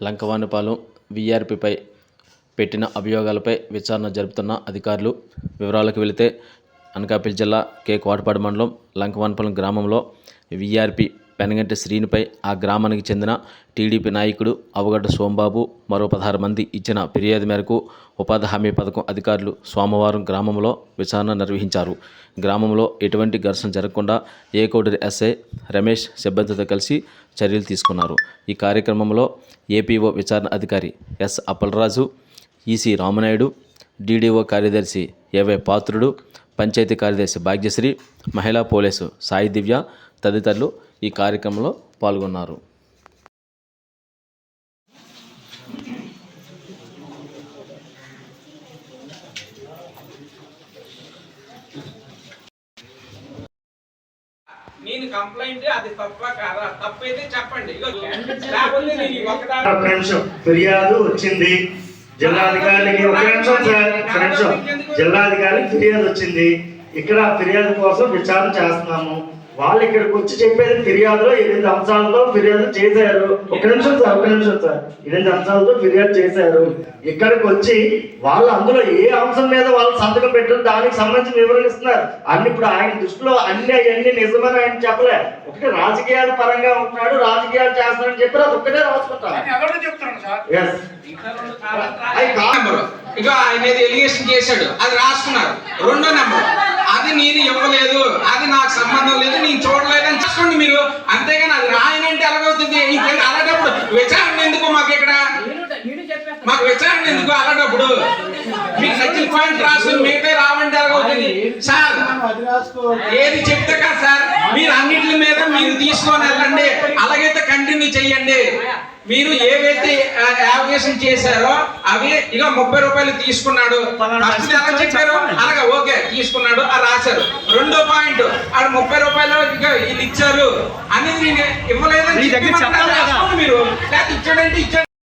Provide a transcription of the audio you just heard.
లంకవానిపాలెం వీఆర్పీపై పెట్టిన అభియోగాలపై విచారణ జరుపుతున్న అధికారులు వివరాలకు వెళితే అనకాపల్లి జిల్లా కే కోటపాడు మండలం లంకవానిపాలెం గ్రామంలో వీఆర్పీ పెనగంటి శ్రీనిపై ఆ గ్రామానికి చెందిన టీడీపీ నాయకుడు అవగడ్డ సోంబాబు మరో పదహారు మంది ఇచ్చిన ఫిర్యాదు మేరకు ఉపాధి హామీ పథకం అధికారులు సోమవారం గ్రామంలో విచారణ నిర్వహించారు. గ్రామంలో ఎటువంటి ఘర్షణ జరగకుండా ఏకోటి ఎస్ఐ రమేష్ సిబ్బందితో కలిసి చర్యలు తీసుకున్నారు. ఈ కార్యక్రమంలో ఏపీఓ విచారణ అధికారి S Appalaraju EC Ramanaidu DDO కార్యదర్శి ఏవై పాత్రుడు పంచాయతీ కార్యదర్శి భాగ్యశ్రీ మహిళా పోలీసు సాయి దివ్య తదితరులు ఈ కార్యక్రమంలో పాల్గొన్నారు. నేను కంప్లైంట్ అది తప్ప కాదా? తప్పైతే చెప్పండి. ఫిర్యాదు వచ్చింది. జిల్లాధికారికి ఒక నిమిషం సార్. ఒక నిమిషం. జిల్లాధికారికి ఫిర్యాదు వచ్చింది. ఇక్కడ ఫిర్యాదు కోసం విచారణ చేస్తున్నాము. వాళ్ళు ఇక్కడికి వచ్చి చెప్పేది ఫిర్యాదులో ఎనిమిది అంశాలతో ఫిర్యాదు చేశారు. ఒక నిమిషం సార్ ఒక నిమిషం సార్. ఎనిమిది అంశాలతో ఫిర్యాదు చేశారు. ఇక్కడికి వచ్చి వాళ్ళు అందులో ఏ అంశం మీద వాళ్ళు సంతకం పెట్టారు దానికి సంబంధించి వివరణిస్తున్నారు అన్ని ఇప్పుడు ఆయన దృష్టిలో అన్ని అవన్నీ నిజమని ఆయన చెప్పలే. ఒకటి రాజకీయాల పరంగా ఉంటున్నాడు రాజకీయాలు చేస్తున్నాడని చెప్పి అది ఒక్కటే ఎస్ ఇంకా ఆయన ఎలిగేషన్ చేశాడు. అది రాసుకున్నారు. రెండో నెంబర్. అది నేను ఇవ్వలేదు. అది నాకు సంబంధం లేదు నేను చూడలేదని చూసుకోండి మీరు అంతేగాని అది రాయనంటే ఎలాగవుతుంది ఇంకేంటి అలాంటప్పుడు విచారణ ఎందుకు మాకు ఇక్కడ మాకు విచారణ ఎందుకు అలాంటప్పుడు మీకు నచ్చిన పాయింట్ రాసు మిగతా రావంటే ఎలాగవుతుంది సార్ ఏది చెప్తే కదా సార్ మీరు అన్నిటి మీద మీరు తీసుకొని వెళ్ళండి అలాగైతే కంటిన్యూ చెయ్యండి మీరు ఏవైతే అప్లికేషన్ చేశారో అవి ఇక ముప్పై రూపాయలు తీసుకున్నాడు. ఫస్ట్ ఎలా చెప్పారు? అలాగా ఓకే తీసుకున్నాడు అది రాశారు. రెండో పాయింట్ ఆడ ముప్పై రూపాయలు ఇక వీళ్ళు ఇచ్చారు. అనేది నేను ఇవ్వలేదని మీరు. లేకపోతే ఇచ్చాడంటే ఇచ్చాడు.